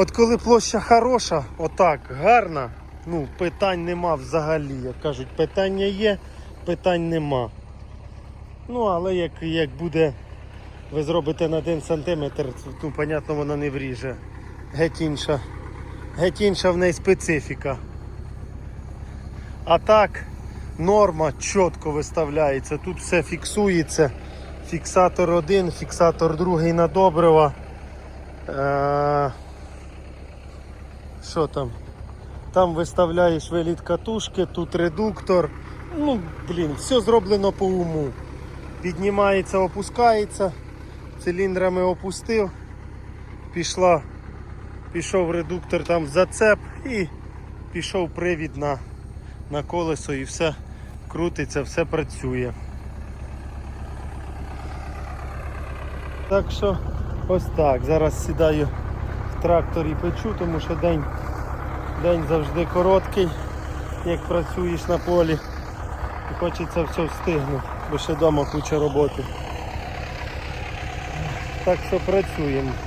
От коли площа хороша, отак, гарна, ну, питань нема взагалі. Як кажуть, питання є, питань нема. Ну, але як, як буде, ви зробите на 1 сантиметр, ну, понятно, вона не вріже. Геть інша. Геть інша в неї специфіка. А так, норма чітко виставляється. Тут все фіксується. Фіксатор один, фіксатор другий на добрива. Е, Що там? Там виставляєш виліт катушки, тут редуктор. Ну, блін, все зроблено по уму. Піднімається, опускається, циліндрами опустив, пішла, пішов редуктор там в зацеп і пішов привід на, на колесо і все крутиться, все працює. Так що ось так. Зараз сідаю в трактор і печу, тому що день, день завжди короткий, як працюєш на полі. І хочеться все встигнути, бо ще вдома куча роботи. Так що працюємо.